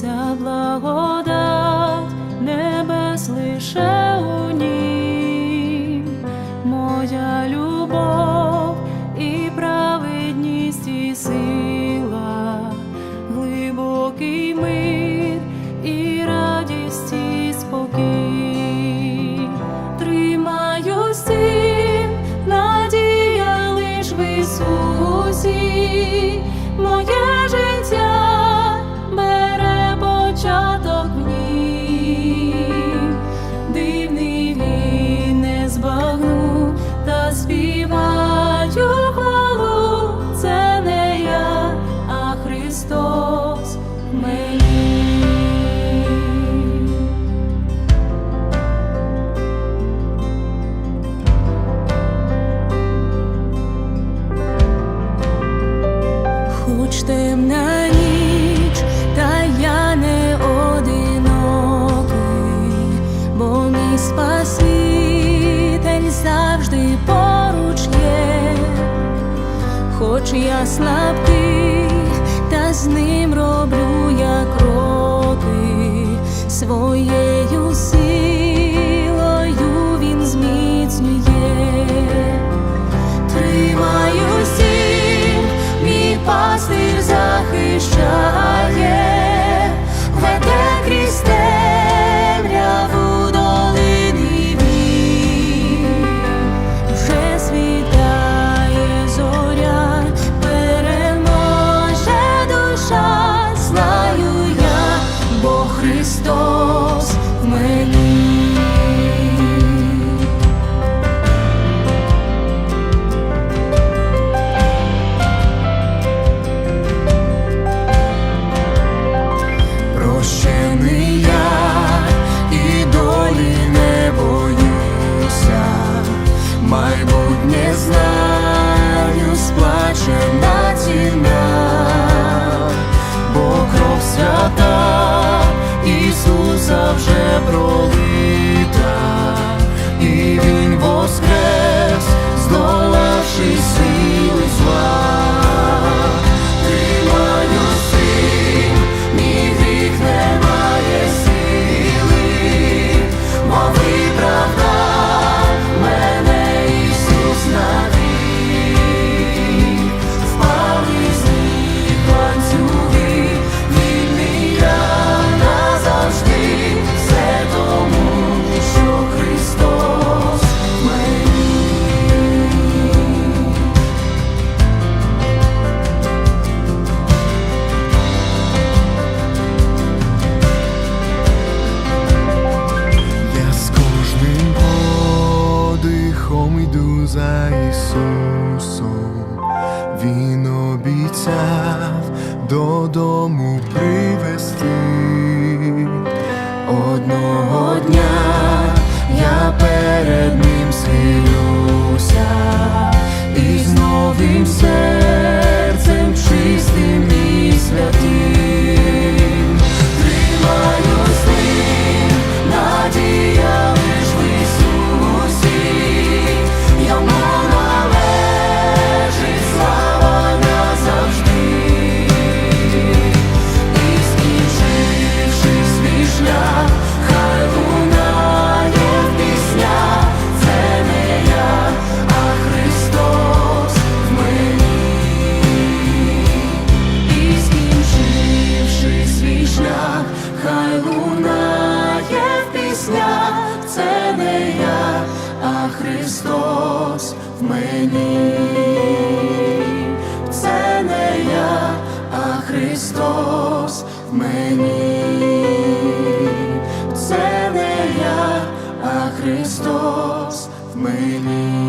вся благодать небес лише у нім, моя любов і праведність і сила, глибокий мир і радість і спокій, тримаю всім, надія лиш в Ісусі. моя співаю хвалу, це не я, а Христос мені. Хоч темна. хоч я слабкий, та з ним роблю я кроки своєю силою він зміцнює, тримаю сім, мій пастир захищає. Христос в мені. воскрес. Він обіцяв додому привести. в мені, це не я, а Христос в мені, це не я, а Христос в мені.